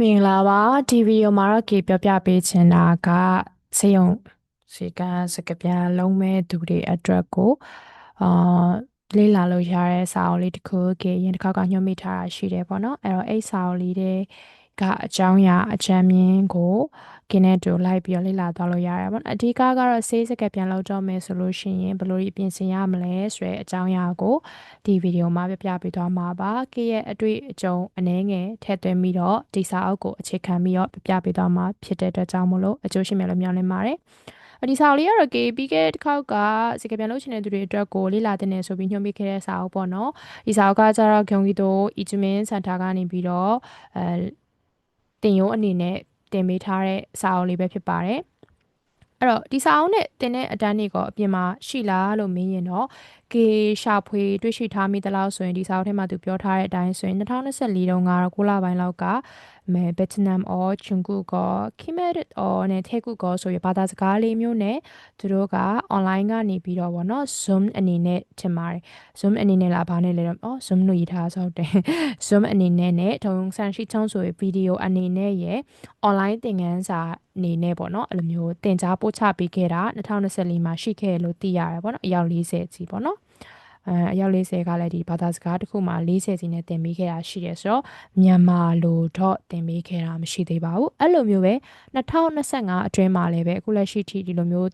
မင်္ဂလာပါဒီဗီဒီယိုမှာတော့ကေပြောပြပေးချင်တာကစေယုံစီကံစကပြန်လုံးမဲ့သူတွေအတွက်ကိုအာလေ့လာလို့ရတဲ့စာအုပ်လေးတစ်ခုကေရင်တစ်ခါကညွှန်မိထားတာရှိတယ်ပေါ့နော်အဲ့တော့အဲ့စာအုပ်လေးတွေ ကအကြောင်းအရာအချမ်းမြင်ကိုကင်းနဲ့တူလိုက်ပြီးတော့လေ့လာသွားလို့ရတယ်ပေါ့နော်အဓိကကတော့ဆေးစကပြန်လောက်တော့မယ်ဆိုလို့ရှိရင်ဘယ်လိုပြင်ဆင်ရမလဲဆိုတဲ့အကြောင်းအရာကိုဒီဗီဒီယိုမှာပြပြပေးသွားမှာပါကရဲ့အတွေ့အကြုံအနည်းငယ်ထည့်သွင်းပြီးတော့ဒီစာအုပ်ကိုအခြေခံပြီးတော့ပြပြပေးသွားမှာဖြစ်တဲ့အတွက်ကြောင့်မလို့အကျိုးရှိမယ်လို့မျှော်လင့်ပါတယ်ဒီစာအုပ်လေးကတော့ကေပြီးခဲ့တစ်ခေါက်ကစကပြန်လုပ်ချင်တဲ့သူတွေအတွက်ကိုလေ့လာတင်နေဆိုပြီးညွှန်ပြခဲ့တဲ့စာအုပ်ပေါ့နော်ဒီစာအုပ်ကကျတော့ဂုံကြီးတို့အီဂျမင်စင်တာကနေပြီးတော့အဲ တင်ရုံအနေနဲ့တင်ပေးထားတဲ့စာအုပ်လေးပဲဖြစ်ပါတယ်အဲ့တော့ဒီစာအုပ်နဲ့တင်တဲ့အတန်းတွေက အပြင်မှာရှိလားလို့မေးရင်တော့ကေရှာဖွေတွေ့ရှိထားမိသလောက်ဆိုရင်ဒီစာအုပ်ထဲမှာသူပြောထားတဲ့အတိုင်းဆိုရင်2024တုန်းကတော့9လပိုင်းလောက်ကမဲဗက်တနမ်အော်ဂျွန်ကူကောခိမက်အော်နဲ့ထဲကူကောဆိုရဘာသာစကားလေးမျိုးနဲ့သူတို့က online ကနေပြီးတော့ဗောနော် Zoom အနေနဲ့ထင်ပါတယ် Zoom အနေနဲ့လားဘာနဲ့လဲတော့အော် Zoom လို့ရေးထားဆောက်တယ် Zoom အနေနဲ့နဲ့ထုံဆန်ရှိချောင်းဆိုရဗီဒီယိုအနေနဲ့ရယ် online သင်ခန်းစာအနေနဲ့ပေါ့နော်အဲ့လိုမျိုးသင်ကြားပို့ချပေးခဲ့တာ2024မှာရှိခဲ့လို့သိရတယ်ပေါ့နော်အယောက်40ကြီးပေါ့နော် အဲအယောက်40ကလည်းဒီဘာသာစကားတစ်ခုမှာ40စီနဲ့တင်ပေးခဲ့တာရှိတယ်ဆိုတော့မြန်မာလိုတော့တင်ပေးခဲ့တာမရှိသေးပါဘူးအဲ့လိုမျိုးပဲ2025အတွင်းမှာလည်းပဲအခုလက်ရှိထိဒီလိုမျိုး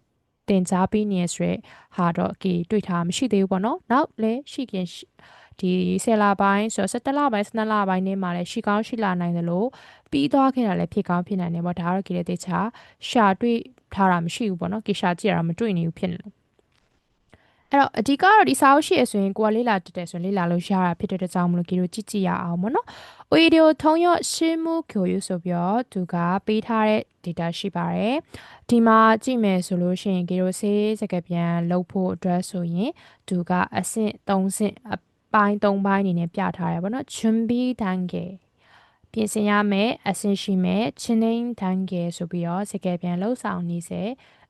တင် जा ပေးနေရဆိုရဟာတော့ကေတွေ့ထားမရှိသေးဘူးပေါ့နော်နောက်လည်းရှိခင်ဒီ10လပိုင်းဆိုတော့17လပိုင်း12လပိုင်းနေမှာလည်းရှိကောင်းရှိလာနိုင်တယ်လို့ပြီးသွားခဲ့တာလည်းဖြစ်ကောင်းဖြစ်နိုင်တယ်ပေါ့ဒါကတော့ကေတဲ့တေချာရှာတွေ့ထားတာမရှိဘူးပေါ့နော်ကေရှာကြည့်ရတာမတွေ့နေဘူးဖြစ်နေလို့ အဲ့တော့အဓိကတော့ဒီစာအုပ်ရှိရဆိုရင်ကိုကလေးလာတက်တယ်ဆိုရင်လေးလာလို့ရတာဖြစ်တဲ့တကြောင်မလို့ကြီးတို့ကြည့်ကြည့်ရအောင်ပေါ့နော်။ OED ကိုထုံးရရှင်းမှုကိုယူဆိုပြီးတော့သူကပေးထားတဲ့ data ရှိပါတယ်။ဒီမှာကြည့်မယ်ဆိုလို့ရှိရင်ကြီးတို့ဆေးစကပြန်လုပ်ဖို့အတွက်ဆိုရင်သူကအဆင့်၃ဆင့်အပိုင်း၃ပိုင်းအနေနဲ့ပြထားရပါတော့။ချွန်ဘီတန်ကေ ပြင်ဆင်ရမယ်အဆင့်ရှိမယ်ချင်းနှင်းတန်းကဲဆိုပြီးတော့စကယ်ပြန်လှုပ်ဆောင်နေစေ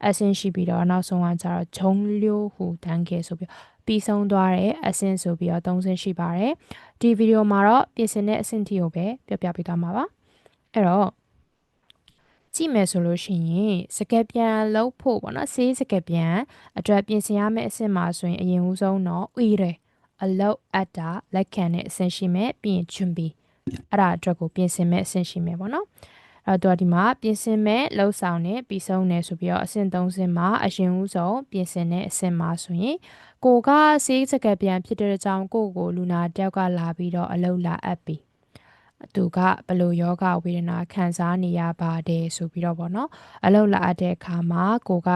အဆင့်ရှိပြီးတော့နောက်ဆုံးကကျတော့ဂျုံလျိုးဟူတန်းကဲဆိုပြီးပြီးဆုံးသွားတဲ့အဆင့်ဆိုပြီးတော့၃ဆင့်ရှိပါတယ်ဒီဗီဒီယိုမှာတော့ပြင်ဆင်တဲ့အဆင့်ထိကိုပဲပြောပြပေးသွားမှာပါအဲ့တော့ကြည့်မယ်ဆိုလို့ရှိရင်စကက်ပြန်လုံးဖို့ပေါ့နော်ဆေးစကက်ပြန်အတွက်ပြင်ဆင်ရမယ့်အဆင့်မှာဆိုရင်အရင်ဦးဆုံးတော့ဥရအလောက်အပ်တာလက်ခံတဲ့အဆင့်ရှိမယ်ပြီးရင်ဂျွန်ဘီ အဲ့ဒါအတွက်ကိုပြင်ဆင်မဲ့အဆင့်ရှိမယ်ပေါ့နော်အဲ့တော့ဒီမှာပြင်ဆင်မဲ့လှုပ်ဆောင်နဲ့ပြီးဆုံးနေဆိုပြီးတော့အဆင့်3ဆင့်မှာအရင်ဦးဆုံးပြင်ဆင်တဲ့အဆင့်မှာဆိုရင်ကိုကဆေးစကပြန်ဖြစ်တဲ့အကြောင်းကိုကိုလူနာတယောက်ကလာပြီးတော့အလုပ်လာအပ်ပြီး သူကဘလို့ယောဂဝေဒနာခံစားနေရပါတယ်ဆိုပြီးတော့ဗောနော်အလုပ်လာအပ်တဲ့အခါမှာကိုက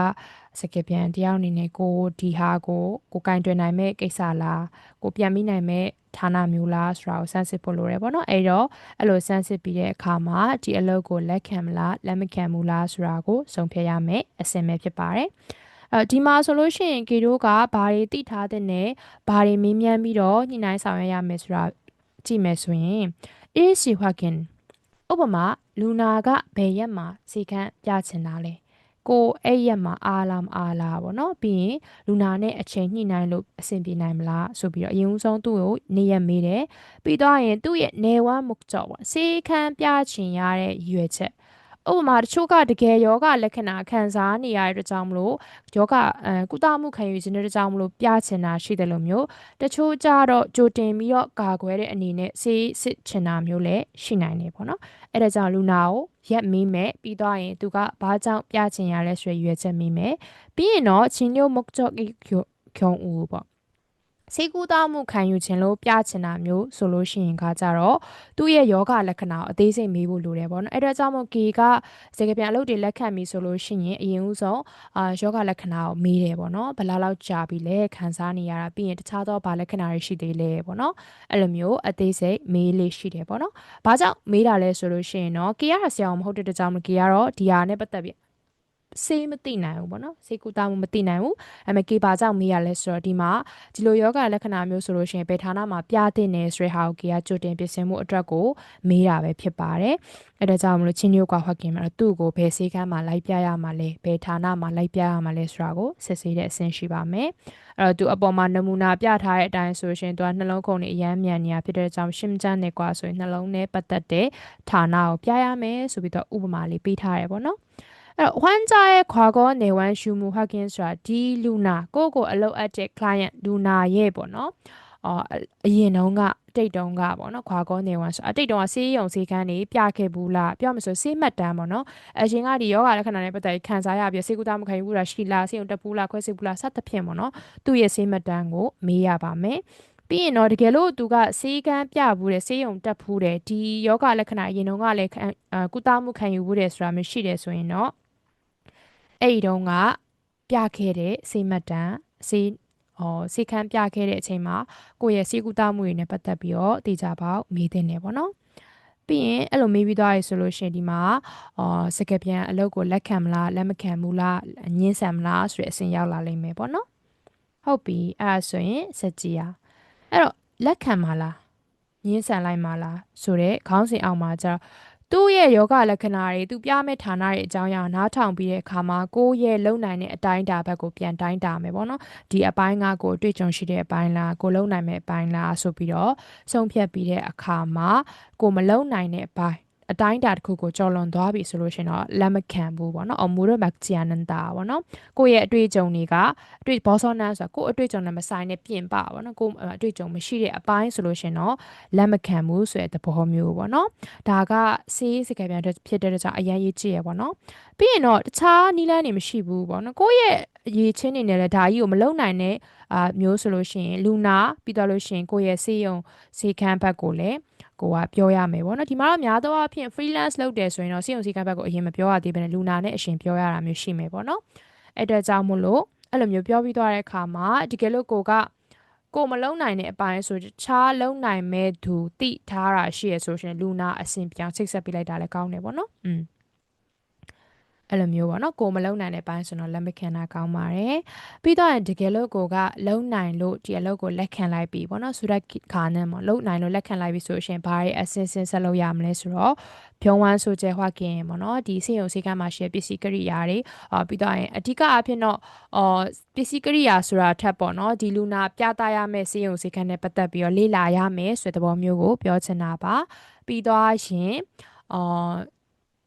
စကပြန်တယောက်အနေနဲ့ကိုဒီဟာကိုကိုကင်တွင်နိုင်မဲ့ကိစ္စလားကိုပြန်မိနိုင်မဲ့ဌာနမျိုးလားဆိုတာကိုစမ်းစစ်ဖို့လိုတယ်ပေါ့နော်အဲ့တော့အဲ့လိုစမ်းစစ်ပြီးတဲ့အခါမှာဒီအလုပ်ကိုလက်ခံမလားလက်မခံဘူးလားဆိုတာကိုဆုံးဖြတ်ရမယ်အစင်ပဲဖြစ်ပါတယ်အဲဒီမှာဆိုလို့ရှိရင်ကေတို့ကဘာတွေသိထားတဲ့နဲ့ဘာတွေမင်းမြန်းပြီးတော့ညှိနှိုင်းဆောင်ရွက်ရမယ်ဆိုတာကြည့်မယ်ဆိုရင် is she working ဥပမာလူနာကဘယ်ရက်မှာစီကံပြချင်တာလဲကိုအဲ့ရက်မှာအားလားမအားလားပေါ့နော်ပြီးရင်လူနာနဲ့အချိန်ညှိနှိုင်းလို့အဆင်ပြေနိုင်မလားဆိုပြီးတော့အရင်ဦးဆုံးသူ့ကိုနေရက်မေးတယ်ပြီးတော့ရင်သူ့ရဲ့နေဝမ်းမုတ်ကြောပေါ့စေခံပြချင်ရတဲ့ရွယ်ချက် ဥပမာတချို့ကတကယ်ယောဂလက္ခဏာခံစားနေရတဲ့ကြောင့်မလို့ယောဂအဲကုသမှုခံယူခြင်းတဲ့ကြောင့်မလို့ပြချင်တာရှိတယ်လို့မျိုးတချို့ကြတော့ကြိုတင်ပြီးတော့ကာကွယ်တဲ့အနေနဲ့ဆေးစစ်ချင်တာမျိုးလည်းရှိနိုင်တယ်ပေါ့နော်အဲ့ဒါကြောင့်လူနာကိုရက်မီးမယ်ပြီးတော့ရင်သူကဘာကြောင့်ပြချင်ရလဲဆိုရရွယ်ချက်မီးမယ်ပြီးရင်တော့ချင်းညိုမုတ်ကြော့ဂျုံဦးပေါ့ ဆေးကူးသားမှုခံယူခြင်းလို့ပြချင်တာမျိုးဆိုလို့ရှိရင်ကကြတော့သူ့ရဲ့ယောဂလက္ခဏာကိုအသေးစိတ်မေးဖို့လိုတယ်ပေါ့နော်အဲ့ဒါကြောင့်မို့ကေကစကပြန်အလုပ်တွေလက်ခံပြီဆိုလို့ရှိရင်အရင်ဦးဆုံးအာယောဂလက္ခဏာကိုမေးတယ်ပေါ့နော်ဘယ်လောက်လောက်ကြာပြီလဲခံစားနေရတာပြီးရင်တခြားသောဘာလက္ခဏာတွေရှိသေးလဲပေါ့နော်အဲ့လိုမျိုးအသေးစိတ်မေးလေးရှိတယ်ပေါ့နော်ဘာကြောင့်မေးတာလဲဆိုလို့ရှိရင်တော့ကေရတာဆရာမဟုတ်တဲ့ကြောင့်မို့ကေကတော့ဒီဟာနဲ့ပတ်သက်ပြီး ဆေးမသိနိုင်ဘူးပေါ့နော်ဆေးကုသမှုမသိနိုင်ဘူးအဲ့မဲ့ကေပါကြောင့်မေးရလဲဆိုတော့ဒီမှာဒီလိုယောဂလက္ခဏာမျိုးဆိုလို့ရှိရင်ဘယ်ဌာနမှာပြသင့်နေဆိုတဲ့ဟာကိုကေကကြိုတင်ပြင်ဆင်မှုအတွက်ကိုမေးတာပဲဖြစ်ပါတယ်အဲ့ဒါကြောင့်မလို့ချင်းညိုကွာဟွက်ခင်မှာသူ့ကိုဘယ်ဆေးကမ်းမှာလိုက်ပြရမှာလဲဘယ်ဌာနမှာလိုက်ပြရမှာလဲဆိုတာကိုစစ်ဆေးတဲ့အဆင့်ရှိပါမယ်အဲ့တော့သူအပေါ်မှာနမူနာပြထားတဲ့အတိုင်းဆိုရှင်သူကနှလုံးခုန်နေအရမ်းမြန်နေတာဖြစ်တဲ့ကြောင့်ရှင်းချမ်းနေကွာဆိုရင်နှလုံးနဲ့ပတ်သက်တဲ့ဌာနကိုပြရမယ်ဆိုပြီးတော့ဥပမာလေးပေးထားရပေါ့နော် အဲ့တော့ဝန်ကြရဲ့ခွာကောနေဝန်ရှူမှုဟာကင်းဆိုတာဒီလူနာကိုကိုအလုပ်အပ်တဲ့ client လူနာရဲ့ပေါ့နော်အော်အရင်တုန်းကတိတ်တုံးကပေါ့နော်ခွာကောနေဝန်ဆိုအတိတ်တုံးကဆေးရုံဆေးခန်းတွေပြခဲ့ဘူးလားပြောမဆိုဆေးမှတ်တမ်းပေါ့နော်အရင်ကဒီယောဂလက္ခဏာနဲ့ပတ်သက်ခံစားရပြီးဆေးကုသမခံဘူးလားရှိလားဆေးရုံတက်ဘူးလားခွဲဆေးဘူးလားစသဖြင့်ပေါ့နော်သူ့ရဲ့ဆေးမှတ်တမ်းကိုမေးရပါမယ်ပြီးရင်တော့တကယ်လို့သူကဆေးကန်းပြဘူးတယ်ဆေးရုံတက်ဘူးတယ်ဒီယောဂလက္ခဏာအရင်တုန်းကလည်းကုသမှုခံယူဘူးတယ်ဆိုတာမျိုးရှိတယ်ဆိုရင်တော့ အဲ့ဒီတုန်းကပြခဲ့တဲ့ဆေးမှတ်တမ်းဆေးဟောစေခန်းပြခဲ့တဲ့အချိန်မှာကိုယ့်ရဲ့စေကူတာမှုတွေနဲ့ပတ်သက်ပြီးတော့တေချာပေါက်မေးတဲ့နေပေါ့နော်ပြီးရင်အဲ့လိုမေးပြီးသွားရဆိုလို့ရှိရင်ဒီမှာအော်စကပြန်အလုပ်ကိုလက်ခံမလားလက်မခံဘူးလားညှင်းဆန်မလားဆိုတဲ့အစဉ်ရောက်လာလိမ့်မယ်ပေါ့နော်ဟုတ်ပြီအဲ့ဒါဆိုရင်စက်ကြည့်ရအဲ့တော့လက်ခံမလားညှင်းဆန်လိုက်မလားဆိုတဲ့ခေါင်းစဉ်အောက်မှာကျတော့ သူ့ရဲ့ယောဂလက္ခဏာတွေသူပြမဲ့ဌာနတွေအကြောင်းအရာနားထောင်ပြီးတဲ့အခါမှာကိုယ့်ရဲ့လုံနိုင်တဲ့အတိုင်းတာဘက်ကိုပြန်တိုင်းတာမယ်ပေါ့နော်ဒီအပိုင်းကကိုတွေ့ကြုံရှိတဲ့အပိုင်းလားကိုလုံနိုင်မဲ့အပိုင်းလားဆိုပြီးတော့ဆုံးဖြတ်ပြီးတဲ့အခါမှာကိုမလုံနိုင်တဲ့အပိုင်း အတိုင်းအတာတစ်ခုကိုကြော်လွန်သွားပြီဆိုလို့ရှင်တော့လက်မခံဘူးပေါ့နော်အမူရမက်ဂျီယနန်တာပေါ့နော်ကိုယ့်ရဲ့အတွေ့အကြုံတွေကအတွေ့ဘောဆောနန်ဆိုတာကိုယ့်အတွေ့အကြုံနဲ့မဆိုင်နဲ့ပြင်ပပေါ့နော်ကိုယ့်အတွေ့အကြုံမရှိတဲ့အပိုင်းဆိုလို့ရှင်တော့လက်မခံဘူးဆိုတဲ့သဘောမျိုးပေါ့နော်ဒါကစေးစကပြန်ဖြစ်တဲ့ကြောင့်အရင်ရေးကြည့်ရပေါ့နော်ပြီးရင်တော့တခြားနီးလန်းတွေမရှိဘူးပေါ့နော်ကိုယ့်ရဲ့အရေးချင်းနေနဲ့လည်းဒါကြီးကိုမလုံနိုင်တဲ့အာမျိုးဆိုလို့ရှိရင်လူနာပြီးတော့လို့ရှိရင်ကိုယ့်ရဲ့စေးရုံစေခန်းဘက်ကိုလည်း ကိုကပြောရမယ်ပေါ့နော်ဒီမှာတော့များသောအားဖြင့် freelance လုပ်တယ်ဆိုရင်တော့စီယုံစီကဘက်ကိုအရင်မပြောရသေးဘဲနဲ့လူနာနဲ့အရှင်ပြောရတာမျိုးရှိမယ်ပေါ့နော်အဲ့ဒါကြောင့်မို့လို့အဲ့လိုမျိုးပြောပြီးသွားတဲ့အခါမှာဒီကလို့ကိုကကိုမလုံနိုင်တဲ့အပိုင်းဆိုချားလုံနိုင်မဲ့သူတိထားတာရှိရဆိုရှင်လူနာအစဉ်ပြောင်းချိတ်ဆက်ပေးလိုက်တာလည်းကောင်းတယ်ပေါ့နော်อืม အဲ့လိုမျိုးပေါ့နော်ကိုမလုံနိုင်တဲ့ပိုင်းဆိုတော့လက်မခံတာကောင်းပါတယ်ပြီးတော့တကယ်လို့ကိုကလုံနိုင်လို့ဒီအလုပ်ကိုလက်ခံလိုက်ပြီပေါ့နော်ဆိုတော့ခါနဲ့ပေါ့လုံနိုင်လို့လက်ခံလိုက်ပြီဆိုရှင်ဘာရဲ့အစင်စင်ဆက်လုပ်ရမလဲဆိုတော့ဖြုံးဝမ်းဆိုကျဲဟွာကင်ပေါ့နော်ဒီစေယုံစေကမ်းမှာရှိတဲ့ပစ္စည်းကရိယာတွေအာပြီးတော့ရင်အဓိကအဖြစ်တော့အော်ပစ္စည်းကရိယာဆိုတာထက်ပေါ့နော်ဒီလူနာပြသရမယ့်စေယုံစေကမ်းနဲ့ပတ်သက်ပြီးတော့လေ့လာရမယ်ဆိုတဲ့သဘောမျိုးကိုပြောချင်တာပါပြီးတော့ရှင်အော်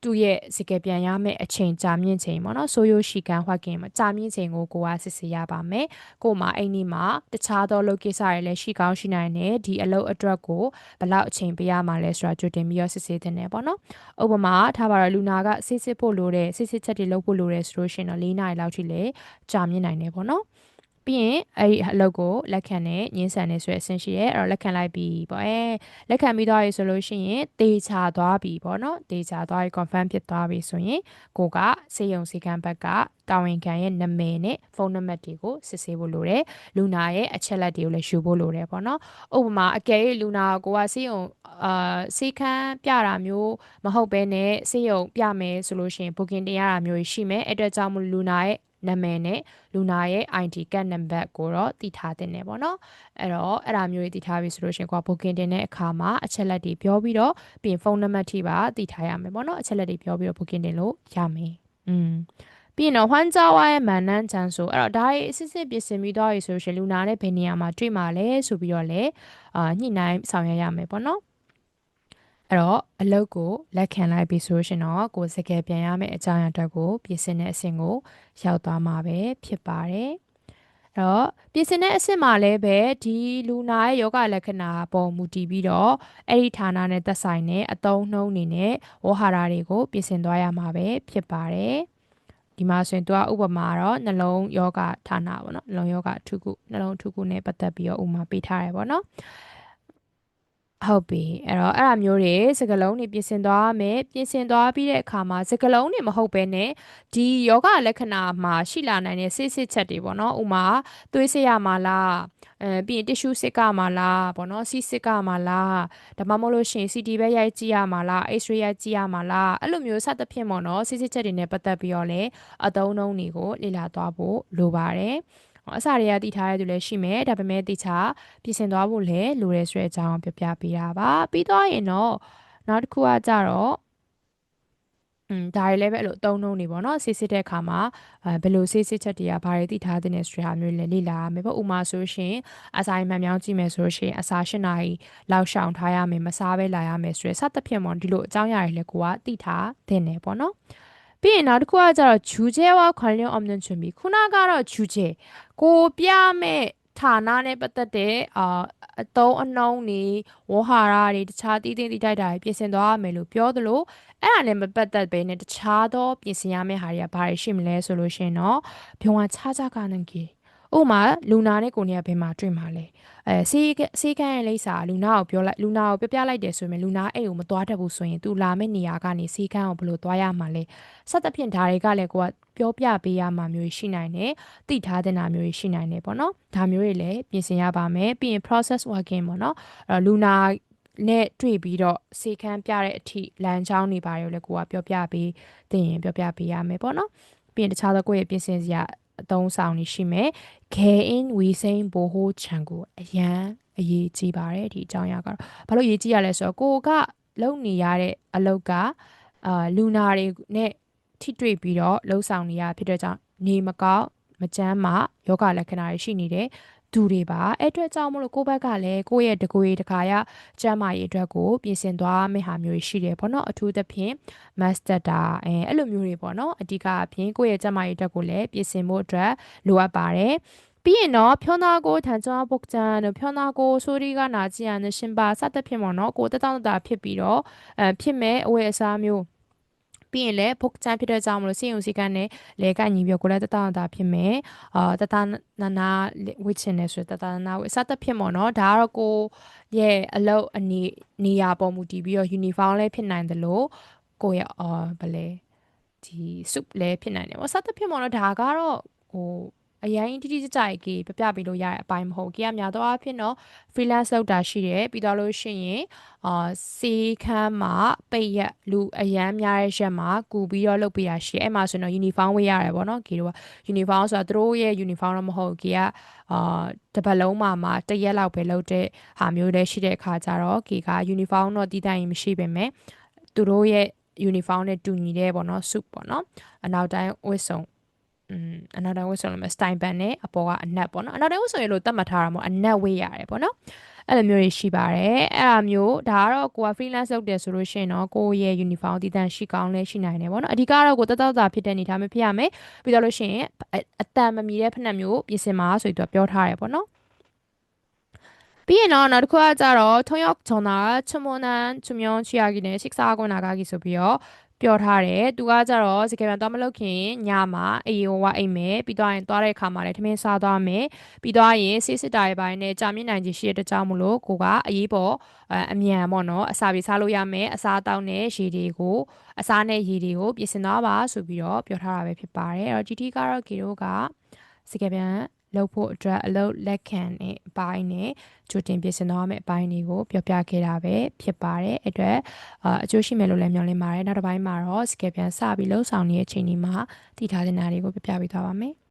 သူ့ရဲ့စကယ်ပြန်ရမယ့်အချိန်ကြာမြင့်ချိန်ပေါ့နော်ဆိုယိုရှိကန်ဟွက်ကင်မှာကြာမြင့်ချိန်ကိုကိုကစစ်ဆေးရပါမယ်ကို့မှာအဲ့ဒီမှာတခြားသောလုပ်ကိစ္စတွေလည်းရှိကောင်းရှိနိုင်တယ်ဒီအလုပ်အတွက်ကိုဘယ်လောက်အချိန်ပေးရမှာလဲဆိုတာကြိုတင်ပြီးတော့စစ်ဆေးတင်တယ်ပေါ့နော်ဥပမာထားပါတော့လူနာကစစ်စစ်ဖို့လိုတယ်စစ်စစ်ချက်တွေလုပ်ဖို့လိုတယ်ဆိုလို့ရှိရင်တော့၄နာရီလောက်ထိလည်းကြာမြင့်နိုင်တယ်ပေါ့နော် ပြီးရင်အဲ့ဒီအလုပ်ကိုလက်ခံနဲ့ညှင်းဆန်နေဆိုတဲ့အဆင့်ရှိရဲအဲ့တော့လက်ခံလိုက်ပြီပေါ့အဲလက်ခံပြီးသွားပြီဆိုလို့ရှိရင်တေချာသွားပြီပေါ့နော်တေချာသွားပြီ confirm ဖြစ်သွားပြီဆိုရင်ကိုကစေယုံစီကံဘက်ကတာဝန်ခံရဲ့နာမည်နဲ့ဖုန်းနံပါတ်တွေကိုစစ်ဆေးဖို့လိုတယ်လူနာရဲ့အချက်လက်တွေကိုလည်းယူဖို့လိုတယ်ပေါ့နော်ဥပမာအကယ်၍လူနာကိုကစေယုံအာစေခန်းပြတာမျိုးမဟုတ်ဘဲနဲ့စေယုံပြမယ်ဆိုလို့ရှိရင် booking တင်ရတာမျိုးရှိမယ်အဲ့အတွက်ကြောင့်မလူနာရဲ့နာမည်နဲ့လူနာရဲ့ ID ကတ်နံပါတ်ကိုတော့တည်ထားတင်တယ်ပေါ့နော်အဲ့တော့အဲ့ဒါမျိုးတွေတည်ထားပြီဆိုလို့ရှင်ကွာ booking တင်တဲ့အခါမှာအချက်လက်တွေပြောပြီးတော့ပြင်ဖုန်းနံပါတ်ထိပါတည်ထားရမယ်ပေါ့နော်အချက်လက်တွေပြောပြီးတော့ booking တင်လို့ရမယ်อืม ပြီးရင်တော့ဟွမ်ဂျာဝါရဲ့မန်နန်းချန်ဆိုအဲ့တော့ဒါရေးအစစ်စစ်ပြင်ဆင်ပြီးတော့ရဆိုရှင်လူနာနဲ့ဘယ်နေရာမှာတွေ့မှာလဲဆိုပြီးတော့လေအာညှိနှိုင်းဆောင်ရွက်ရမယ်ပေါ့နော်အဲ့တော့အလုပ်ကိုလက်ခံလိုက်ပြီဆိုရှင်တော့ကိုစကယ်ပြန်ရမယ့်အကြောင်းအရာအတွက်ကိုပြင်ဆင်တဲ့အဆင့်ကိုရောက်သွားမှာပဲဖြစ်ပါတယ်။အဲ့တော့ပြင်ဆင်တဲ့အဆင့်မှာလည်းပဲဒီလူနာရဲ့ယောဂလက္ခဏာပေါ်မူတည်ပြီးတော့အဲ့ဒီဌာနနဲ့သက်ဆိုင်တဲ့အသုံးနှုန်းအနေနဲ့ဝဟာရတွေကိုပြင်ဆင်သွားရမှာပဲဖြစ်ပါတယ်။ ဒီမှာဆိုရင်သူကဥပမာတော့နှလုံးယောဂဌာနပေါ့နော်နှလုံးယောဂအထုခုနှလုံးအထုခုနဲ့ပတ်သက်ပြီးတော့ဥပမာပေးထားတယ်ပေါ့နော် ဟုတ်ပြီအဲ့တော့အဲ့အမျိုးတွေစကလုံးတွေပြင်ဆင်သွားမယ်ပြင်ဆင်သွားပြီးတဲ့အခါမှာစကလုံးတွေမဟုတ်ဘဲနဲ့ဒီယောဂလက္ခဏာမှာရှိလာနိုင်တဲ့စစ်စစ်ချက်တွေပေါ့နော်ဥမာသွေးစစ်ရမှာလားအဲပြီးရင်တစ်ရှူးစစ်ကမှာလားပေါ့နော်စီစစ်ကမှာလားဒါမှမဟုတ်လို့ရှိရင် CT ပဲရိုက်ကြည့်ရမှာလား X-ray ရိုက်ကြည့်ရမှာလားအဲ့လိုမျိုးစသဖြင့်ပေါ့နော်စစ်စစ်ချက်တွေနဲ့ပတ်သက်ပြီးတော့လည်းအသုံးအနှုန်းတွေကိုလေ့လာသွားဖို့လိုပါတယ် အစာတွေကတည်ထားရတဲ့သူလည်းရှိမယ်ဒါပေမဲ့တိချာပြင်ဆင်သွားဖို့လည်းလိုတယ်ဆိုတဲ့အကြောင်းပြောပြပေးတာပါပြီးတော့ရင်တော့နောက်တစ်ခုကကြတော့อืมဒါတွေလည်းပဲအဲ့လိုအသုံးနှုန်းနေပေါ့နော်ဆေးစစ်တဲ့အခါမှာအဲဘယ်လိုဆေးစစ်ချက်တွေကဘာတွေသိထားတဲ့ဆိုတဲ့ဟာမျိုးလည်းလေ့လာရမယ်ပေါ့ဥမာဆိုရှင်အစာအိမ်မှန်မြောင်းကြည့်မယ်ဆိုရှင်အစာ၈နာရီလောက်ရှောင်ထားရမယ်မစားဘဲလာရမယ်ဆိုရယ်စသဖြင့်ပေါ့ဒီလိုအကြောင်းအရာတွေလည်းကိုကသိထားတဲ့နေပေါ့နော် ပြီးရင်နောက်တစ်ခုကကြတော့ဂျူဂျဲဝါခွန်လျောအမနချွန်ဘီခုနကတော့ဂျူဂျဲကိုပြမဲ့ဌာနနဲ့ပတ်သက်တဲ့အာအတုံးအနှုံးတွေဝဟာရတွေတခြားတည်တည်တည်တိုက်တာတွေပြင်ဆင်သွားရမယ်လို့ပြောသလိုအဲ့ဒါနဲ့မပတ်သက်ဘဲနဲ့တခြားသောပြင်ဆင်ရမယ့်ဟာတွေကဘာတွေရှိမလဲဆိုလို့ရှင်တော့ဘုံဝခြားခြားကနကြီး ဥမာလူနာနဲ့ကိုနေကဘယ်မှာတွေ့မှာလဲအဲစေးစေးကန်းရဲ့လိပ်စာလူနာကိုပြောလိုက်လူနာကိုပြပြလိုက်တယ်ဆိုရင်လူနာအိမ်ကိုမသွားတတ်ဘူးဆိုရင်သူလာမယ့်နေရာကနေစေးကန်းကိုဘယ်လိုသွားရမှာလဲစသဖြင့်ဒါတွေကလည်းကိုကပြောပြပေးရမှာမျိုးရှိနိုင်တယ်သိထားတဲ့နာမျိုးရှိနိုင်တယ်ပေါ့နော်ဒါမျိုးတွေလည်းပြင်ဆင်ရပါမယ်ပြီးရင် process working ပေါ့နော်အဲလူနာနဲ့တွေ့ပြီးတော့စေခန်းပြတဲ့အထိလမ်းကြောင်းတွေပါရောလဲကိုကပြောပြပေးသိရင်ပြောပြပေးရမယ်ပေါ့နော်ပြီးရင်တခြားသောကိုယ့်ရဲ့ပြင်ဆင်စရာ အသုံးဆောင်တွေရှိမယ်ခဲအင်းဝီစိန်ဘိုဟိုချန်ကိုအရန်အရေးကြီးပါတယ်ဒီအကြောင်းအရာကတော့ဘာလို့အရေးကြီးရလဲဆိုတော့ကိုကလုံနေရတဲ့အလုပ်ကအာလူနာတွေနဲ့ထိတွေ့ပြီးတော့လှုပ်ဆောင်နေရဖြစ်တဲ့ကြောင့်နေမကောက်မကြမ်းမယောဂလက္ခဏာတွေရှိနေတဲ့ သူတွေပါအဲ့အတွက်ကြောင့်မလို့ကိုဘက်ကလည်းကိုယ့်ရဲ့တကွေတခါရကျမ်းမာရေးအတွက်ကိုပြင်ဆင်သွားမယ့်ဟာမျိုးရှိတယ်ပေါ့နော်အထူးသဖြင့် master တာအဲအဲ့လိုမျိုးတွေပေါ့နော်အဓိကအပြင်ကိုယ့်ရဲ့ကျမ်းမာရေးအတွက်ကိုလည်းပြင်ဆင်ဖို့အတွက်လိုအပ်ပါတယ်ပြီးရင်တော့ဖြောနာကိုထန်ချောပုတ်ချန်တို့ဖြောနာကိုဆိုရီကနာကြည့်ရတဲ့ရှင်ပါစသဖြင့်ပေါ့နော်ကိုတက်တောင့်တာဖြစ်ပြီးတော့အဲဖြစ်မဲ့အဝယ်အစားမျိုး ပြီးရင်လည်းဘုတ်ချန်ဖြစ်တဲ့ကြောင့်မလို့စေယုံစီကန်းနဲ့လေကညီပြောကိုလည်းတတတာဖြစ်မယ်အာတတနာနာဝစ်ချင်နေဆိုတတနာဝစ်စသဖြင့်ပေါ့နော်ဒါကတော့ကိုရဲ့အလုပ်အနေနေရာပေါ်မူတည်ပြီးတော့ uniform လည်းဖြစ်နိုင်တယ်လို့ကိုရဲ့အာဗလဲဒီ soup လည်းဖြစ်နိုင်တယ်ပေါ့စသဖြင့်ပေါ့နော်ဒါကတော့ဟို အရင်တိတိကျကျကြီးပြပြပေးလို့ရတဲ့အပိုင်းမဟုတ်ကြီးကများတော့အဖြစ်တော့ freelance လုပ်တာရှိတယ်ပြီးတော့လို့ရှိရင်အာစီခန်းမှာပိတ်ရက်လူအရန်များတဲ့ရက်မှာကူပြီးတော့လုပ်ပေးရရှိအဲ့မှာဆိုတော့ uniform ဝေးရတယ်ပေါ့နော်ကြီးတို့က uniform ဆိုတာသူတို့ရဲ့ uniform တော့မဟုတ်ကြီးကအာတပတ်လုံးမှာမှာတရက်လောက်ပဲလုပ်တဲ့ဟာမျိုးတည်းရှိတဲ့အခါကျတော့ကြီးက uniform တော့တည်တိုင်းမရှိပေမဲ့သူတို့ရဲ့ uniform နဲ့တူညီတဲ့ပေါ့နော် suit ပေါ့နော်အနောက်တိုင်းဝတ်စုံ อืมအနောက်တိုင်းဝတ်ဆိုလို့မယ်စတိုင်ပန်နဲ့အပေါ်ကအနက်ပေါ့နော်အနောက်တိုင်းဝတ်ဆိုရလို့သတ်မှတ်ထားတာမို့အနက်ဝေးရတယ်ပေါ့နော်အဲ့လိုမျိုးတွေရှိပါတယ်အဲ့အမျိုးဒါကတော့ကိုက freelance လုပ်တယ်ဆိုလို့ရှိရင်တော့ကိုရဲ့ uniform တည်တံ့ရှိကောင်းလဲရှိနိုင်တယ်ပေါ့နော်အဓိကတော့ကိုတက်တောက်တာဖြစ်တဲ့အနေထားမျိုးဖြစ်ရမယ်ပြီးတော့လို့ရှိရင်အတန်မမီတဲ့ဖက်နှက်မျိုးပြင်ဆင်ပါဆိုပြီးတော့ပြောထားတယ်ပေါ့နော်ပြီးရင်တော့နောက်တစ်ခုကကြတော့ထုံရောက်ဂျွန်နာချမွန်နန်ချွန်မြုံချီယာဂီနဲ့ရှစ်စာကွန်နာဂါဂီဆိုပြီးတော့ ပြောထားတယ်သူကကြတော့စကေပြန်သွားမလုပ်ခင်ညမှာအေးဝအိမ်မယ်ပြီးတော့ရင်သွားတဲ့အခါမှာလည်းထမင်းစားသွားမယ်ပြီးတော့ရင်ဆေးစစ်တာရဲ့ပိုင်းနဲ့ကြာမြင့်နိုင်ခြင်းရှိတဲ့တကြောင်မလို့ကိုကအရေးပေါ်အမြန်ပေါ့နော်အစာပြေစားလို့ရမယ်အစားတောက်နဲ့ရေတွေကိုအစားနဲ့ရေတွေကိုပြင်ဆင်သွားပါဆိုပြီးတော့ပြောထားတာပဲဖြစ်ပါတယ်အဲ့တော့ GT ကတော့ကေတို့ကစကေပြန် လုပ်ဖို့အတွက်အလုပ်လက်ခံတဲ့အပိုင်းနဲ့ကြိုတင်ပြင်ဆင်သွားမယ့်အပိုင်းတွေကိုပြောပြခဲ့တာပဲဖြစ်ပါတယ်အဲ့အတွက်အကျိုးရှိမယ်လို့လည်းမျှော်လင့်ပါတယ်နောက်တစ်ပိုင်းမှာတော့စကေပြန်စပြီးလှုပ်ဆောင်နေတဲ့အချိန်ဒီမှာတည်ထားတဲ့နာတွေကိုပြပြပေးသွားပါမယ်